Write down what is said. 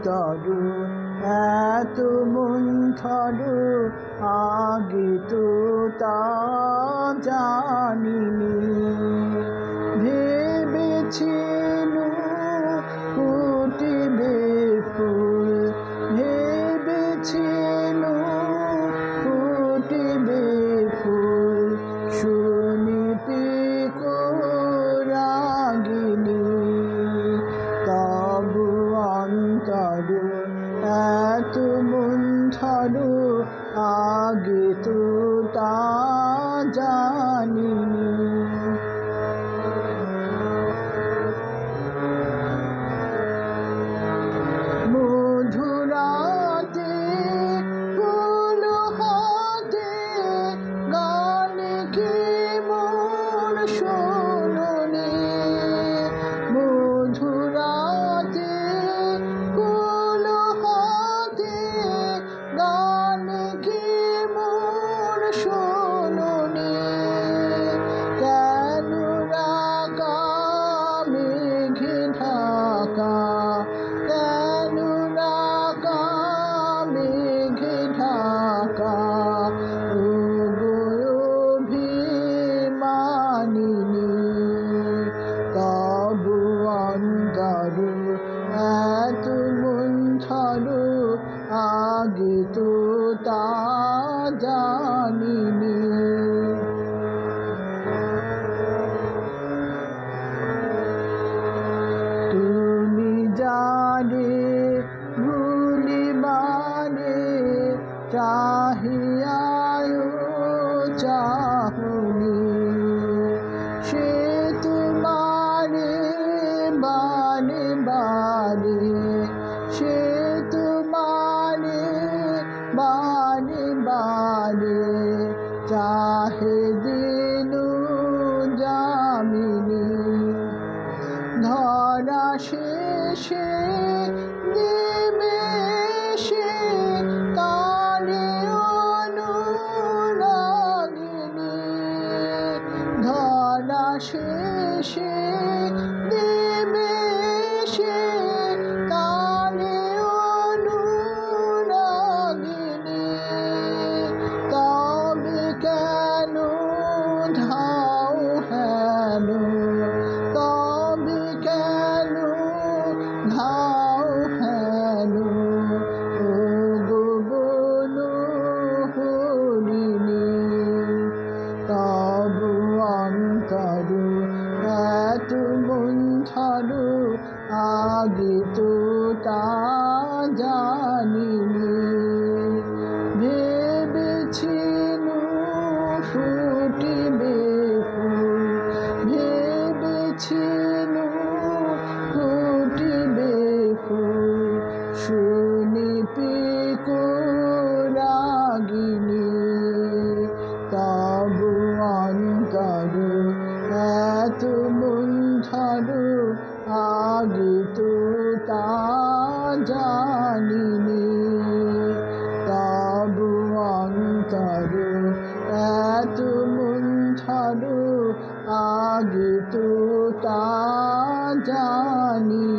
অন্তরু এত মন্থরু আগে তো তা জানিনি। আগে তো তা আগে তো তা জানিনি। তুমি জানে ভুলিবারে চাহিয়ায় চাহুনি। সে শেষে দেবে কালে অনুরাগিনী। তবে কেন ধাও হেন? তবে কেন ধাও আগে তো তা জানিনি। ভেবেছিনু ফুটিবে ফুল। ভেবেছিনু ফুটিবে ফুল। শুনিতে কোরাগিনী তবু অন্তরু, এত মন্থরু আগে তো তা জানিনি। তাবু অন্তরু এত মন্থরু আগে তো তা জানি